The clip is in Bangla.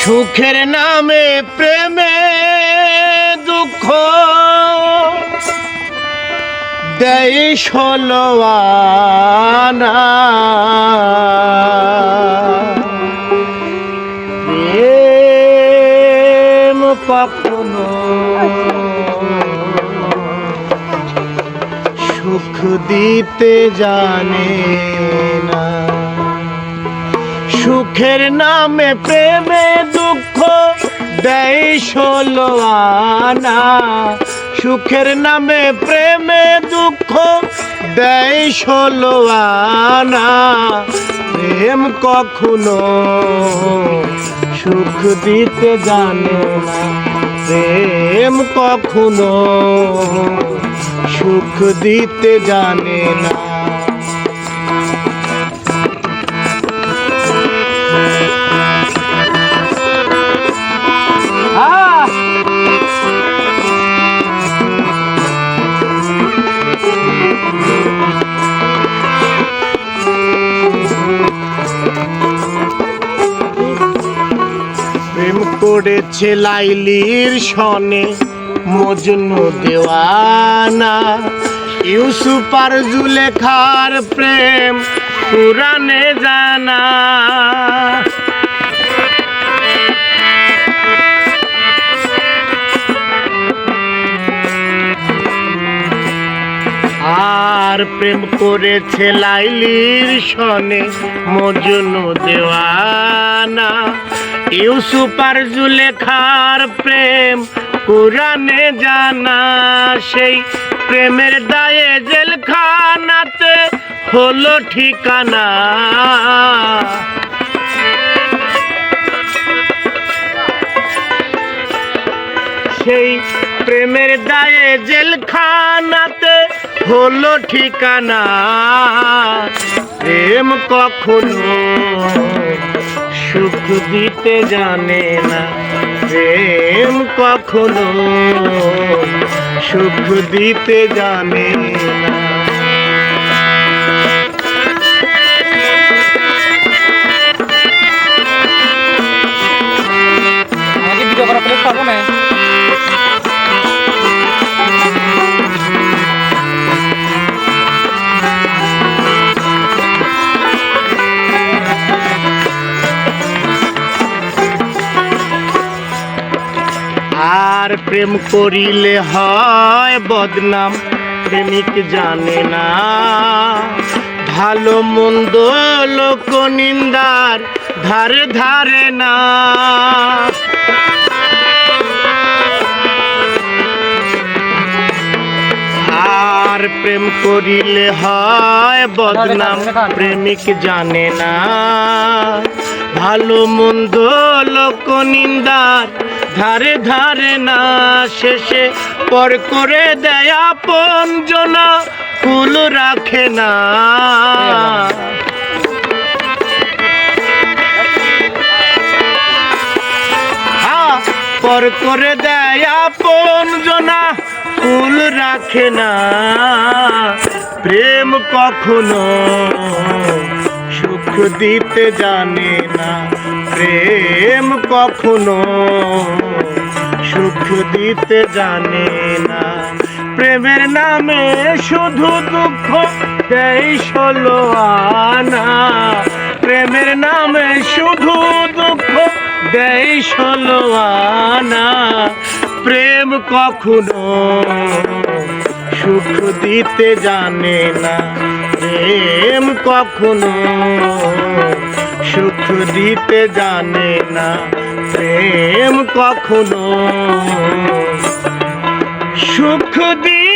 সুখের নামে প্রেমে দুঃখ দেয় ষোলোয়ানা প্রেম সুখ দিতে জানে না। সুখের নামে প্রেমে দুঃখ দেয় ষোলো আনা। সুখের নামে প্রেমে দুঃখ দেয় ষোলো আনা। প্রেম কখনো সুখ দিতে জানে না। প্রেম কখনো সুখ দিতে জানে না। করেছে লাইলির সনে মজনু দেওয়ানা। ইউসুফ আর জুলেখার প্রেম পুরানে জানা। আর প্রেম করেছে লাইলির সনে মজনু দেওয়ানা। ইউসুফ আর জুলেখার প্রেম, কোরআনে জানা সেই প্রেমের দায়ে জেলখানাতে হলো ঠিকানা। সেই প্রেমের দায়ে জেলখানাতে হলো ঠিকানা। প্রেম কখনো সুখ দিতে জানে না। প্রেম কখনো সুখ দিতে জানে না। আর প্রেম করিলে হয় বদনাম। প্রেমিক জানে না। ভালো মন্দ লোক নিন্দার ধারে ধারে না। আর প্রেম করিলে হয় বদনাম। প্রেমিক জানে না। ভালো মন্দ লোক নিন্দার ধারে ধারে না শেষে পর করে দেয় আপন জনা ফুল রাখে না। হ্যাঁ, পর করে দেয় আপন জনা ফুল রাখে না। প্রেম কখনো সুখ দিতে জানে না। প্রেম কখনো সুখ দিতে জানে না। প্রেমের নামে শুধু দুঃখ দেয় ষোলো আনা। প্রেমের নামে শুধু দুঃখ দেয় ষোলো আনা। প্রেম কখনো সুখ দিতে জানে না। প্রেম কখনো সুখ দিতে জানে না। প্রেম কখনো সুখ দিয়ে